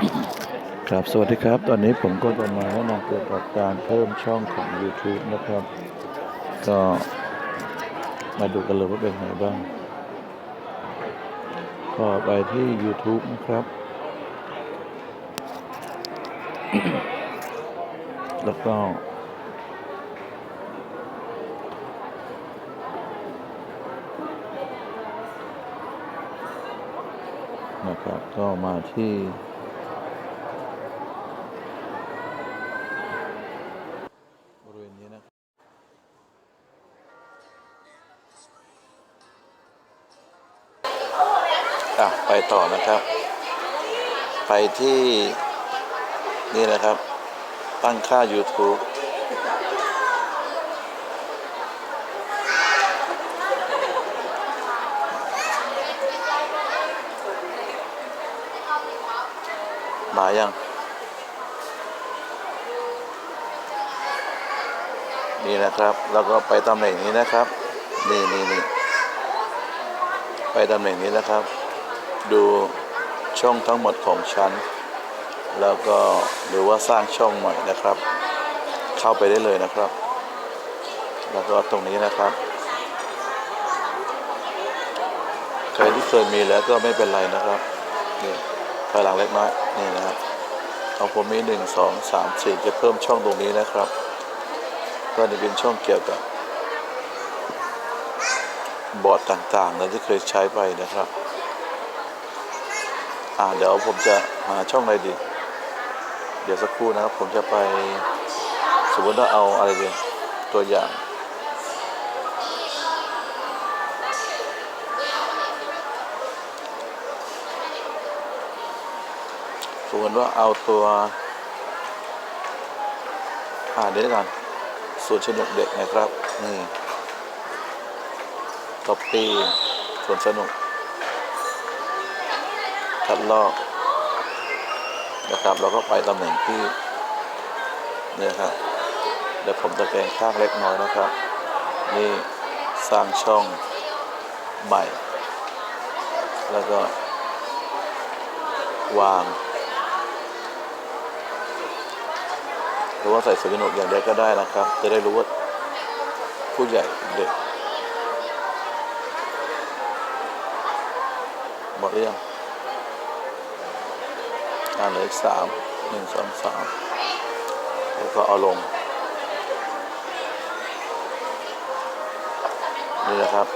ครับสวัสดีครับ ตอนนี้ผมก็จะมาแนะนำเกี่ยวกับการเพิ่มช่องของ YouTube นะครับ ก็มาดูกันเลยว่าเป็นไงบ้าง ก็ไปที่ YouTube นะครับ แล้วก็นะครับก็มาที่ ต่อนะครับ ไปที่นี่นะครับ ตั้งค่า YouTube มายังนี่นะครับ แล้วก็ไปตำแหน่งนี้นะครับ นี่นี่นี่ไปตำแหน่งนี้นะครับ ดูช่องทั้งหมดของฉันแล้วก็หรือว่าสร้างช่องใหม่นะครับ เข้าไปได้เลยนะครับ แล้วก็ตรงนี้นะครับ ใครที่เคยมีแล้วก็ไม่เป็นไรนะครับนี่ภายหลังเล็กน้อยนี่นะครับของผมมีหนึ่งสองสามสี่จะเพิ่มช่องตรงนี้นะครับ ก็จะเป็นช่องเกี่ยวกับบอร์ดต่างๆนะที่เคยใช้ไปนะครับ อ่าเดี๋ยวผมจะหาช่องอะไรดี เดี๋ยวสักครู่นะครับ ผมจะไปสมมติว่าเอาอะไรดีตัวอย่างสมมติว่าเอาตัวอ่าเดี๋ยวก่อนส่วนสนุกเด็กนะครับนี่ก๊อปปี้ส่วนสนุก คัดลอกนะครับ เราก็ไปตำแหน่งที่เนี่ยครับเดี๋ยวผมจะแกงข้างเล็กน้อยนะครับ นี่สร้างช่องใหม่ แล้วก็ วางหรือว่าใส่สนุกอย่างเดียวก็ได้นะครับ จะได้รู้ว่าผู้ใหญ่เด็กหมดหรือยัง อ่าเหลืออีกสามหนึ่งสองสามแล้วก็เอาลง นี่นะครับ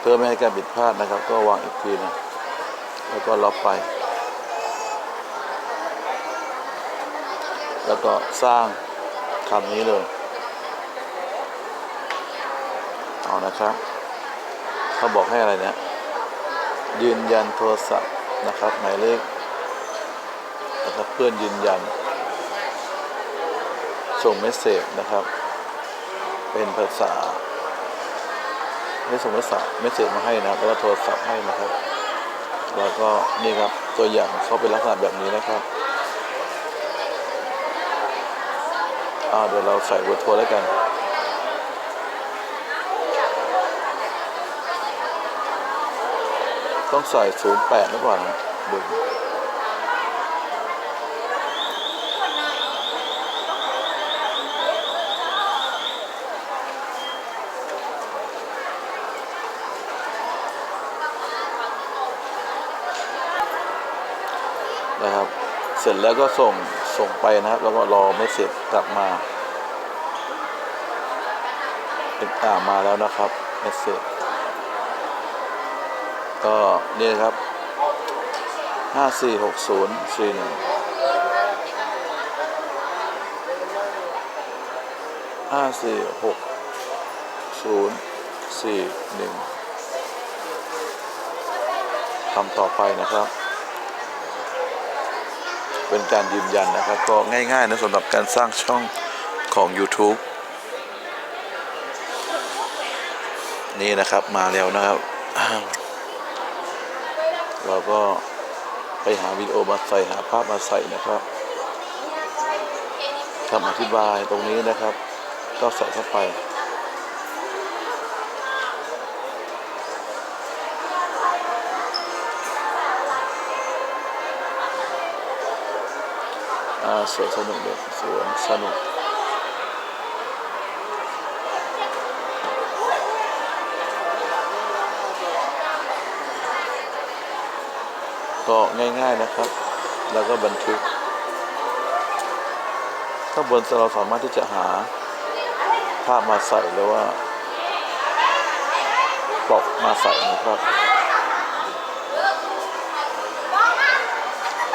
เพื่อไม่ให้การผิดพลาดนะครับ ก็วางอีกทีนะแล้วก็ล็อกไป แล้วก็สร้าง คำนี้เลย เอานะครับ เขาบอกให้อะไรเนี่ย ยืนยันโทรศัพท์นะครับ หมายเลขนะครับเพื่อนยืนยัน ส่งเมสเซจนะครับ เป็นภาษาได้ส่งภาษาเมสเซจมาให้นะครับแล้วก็โทรศัพท์ให้นะครับ แล้วก็นี่ครับตัวอย่างเขาเป็นลักษณะแบบนี้นะครับ อ่าเดี๋ยวเราใส่เบอร์โทรแล้วกันต้องใส่ 08หรือเปล่านะดูนะครับ เสร็จแล้วก็ส่ง ส่งไปนะครับ แล้วก็รอไม่เสร็จกลับมาเป็นอ่ามาแล้วนะครับเมสเซจก็นี่นะครับห้าสี่หกศูนย์สี่หนึ่งห้าสี่หกศูนย์สี่หนึ่งทำต่อไปนะครับ เป็นการยืนยันนะครับ ก็ง่ายๆนะสำหรับการสร้างช่องของ YouTube นี่นะครับมาแล้วนะครับ เราก็ไปหาวิดีโอมาใส่หาภาพมาใส่นะครับคำอธิบายตรงนี้นะครับ ก็ใส่เข้าไป อ่าสวนสนุกเด็กสวนสนุกก็ง่ายๆนะครับ แล้วก็บันทึก ข้างบนเราสามารถที่จะหาภาพมาใส่หรือว่าปลอกมาใส่นะครับ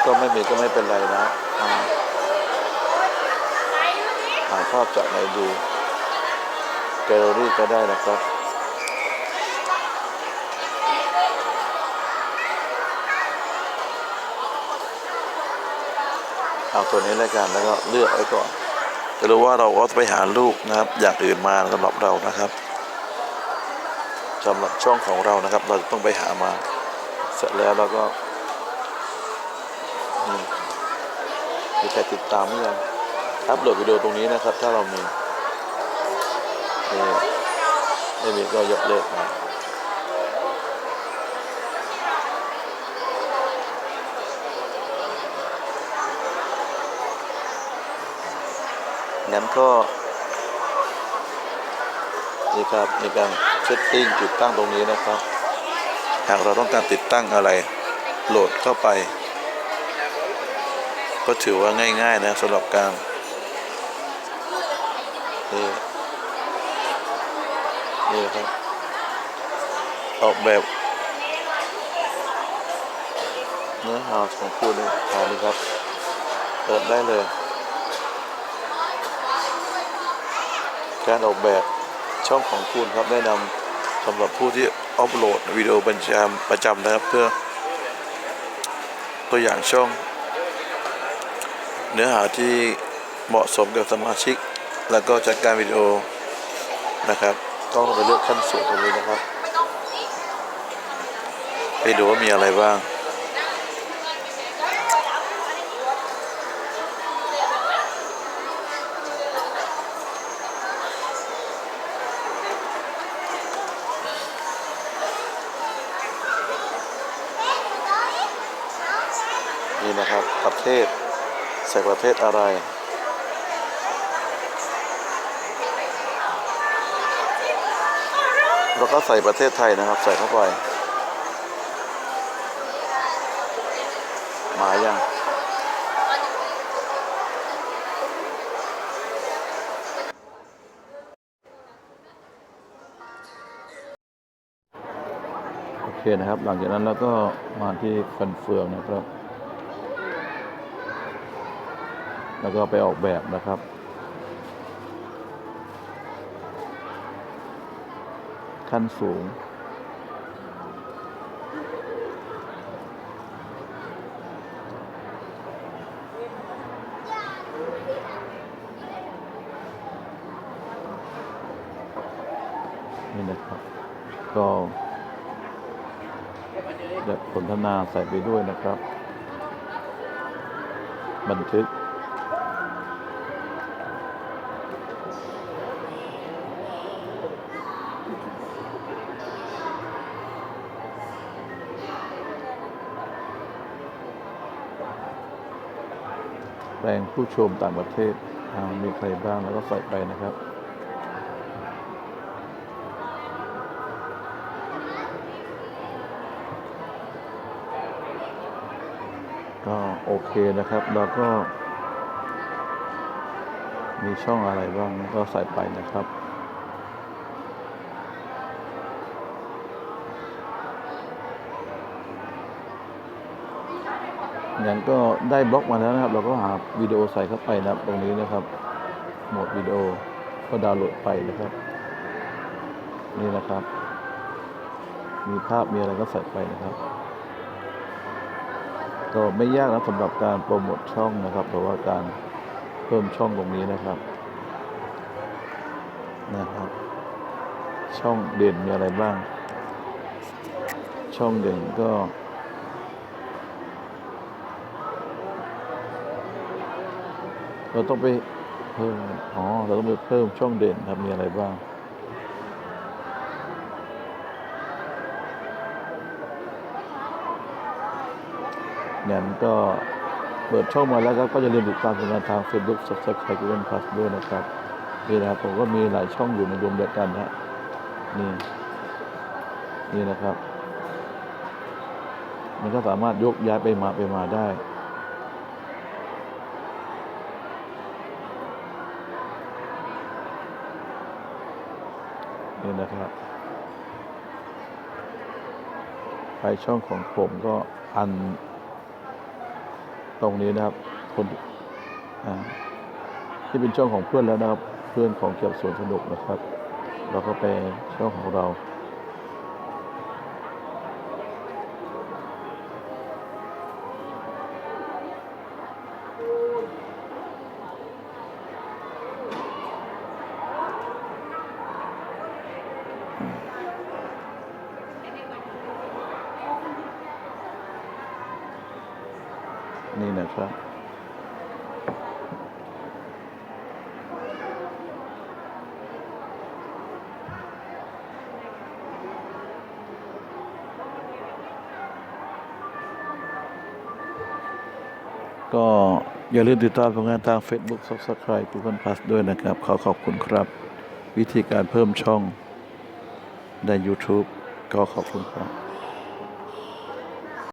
ก็ไม่มีก็ไม่เป็นไรนะ อ่าหาภาพจากไหนดูแกลเลอรี่ก็ได้นะครับเอาตัวนี้แล้วกันแล้วก็เลือกไว้ก่อนจะรู้ว่าเราก็ไปหาลูกนะครับ อย่างอื่นมาสำหรับเรานะครับสำหรับช่องของเรานะครับ เราต้องไปหามา เสร็จแล้วเราก็มีใครติดตามหรือยัง อัพโหลดวิดีโอตรงนี้นะครับ ถ้าเรามีนี่ไม่มีก็ยกเลิกมางั้นก็นี่ครับในการเซตติ้งติดตั้งตรงนี้นะครับ หากเราต้องการติดตั้งอะไรโหลดเข้าไป ก็ถือว่าง่าย ๆ นะสำหรับการ นี่นี่ครับ ออกแบบเนื้อหาของคุณนี่ทาดีครับ เปิดได้เลย การออกแบบช่องของคุณครับแนะนำสำหรับผู้ที่อัปโหลดวิดีโอประจำประจำนะครับ เพื่อ ตัวอย่างช่อง เนื้อหาที่เหมาะสมกับสมาชิก แล้วก็จัดการวิดีโอนะครับต้องไปเลือกขั้นสูงตรงนี้นะครับ ไปดูว่ามีอะไรบ้างนี่นะครับประเทศใส่ประเทศอะไร แล้วก็ใส่ประเทศไทยนะครับ ใส่เข้าไปหมายังโอเคนะครับ หลังจากนั้นแล้วก็มาที่ฟันเฟืองนะครับ แล้วก็ไปออกแบบนะครับ ขั้นสูง นี่นะครับ ก็แบบผลทนาใส่ไปด้วยนะครับ บันทึก แปลงผู้ชมต่างประเทศมีใครบ้างแล้วก็ใส่ไปนะครับก็โอเคนะครับแล้วก็ มีช่องอะไรบ้างก็ใส่ไปนะครับ งั้นก็ได้บล็อกมาแล้วนะครับ เราก็หาวิดีโอใส่เข้าไปนะครับ ตรงนี้นะครับ โหมดวิดีโอก็ดาวน์โหลดไปนะครับ นี่นะครับ มีภาพมีอะไรก็ใส่ไปนะครับ ก็ไม่ยากนะสำหรับการโปรโมทช่องนะครับหรือว่าการเพิ่มช่องตรงนี้นะครับนะครับ ช่องเด่นมีอะไรบ้าง ช่องเด่นก็ เราต้องไปเพิ่มอ๋อ เราต้องไปเพิ่มช่องเด่นครับมีอะไรบ้างงั้นก็เปิดช่องมาแล้วครับก็อย่าลืมติดตามผลงานทาง Facebook Subscribe Google Plus ด้วยนะครับนี่นะครับผมก็มีหลายช่องอยู่ในรวมเดียวกันนะนี่ นี่นะครับ มันก็สามารถยกย้ายไปมาไปมาได้ นี่นะครับ ไปช่องของผมก็อันตรงนี้นะครับ คนอ่าที่เป็นช่องของเพื่อนแล้วนะครับ เพื่อนของเกี่ยวกับสวนสนุกนะครับ เราก็ไปช่องของเรา ก็อย่าลืมติดตามผลงานทาง Facebook Subscribe Google Plus ด้วยนะครับ ขอขอบคุณครับ วิธีการเพิ่มช่องใน YouTube ก็ขอบคุณครับ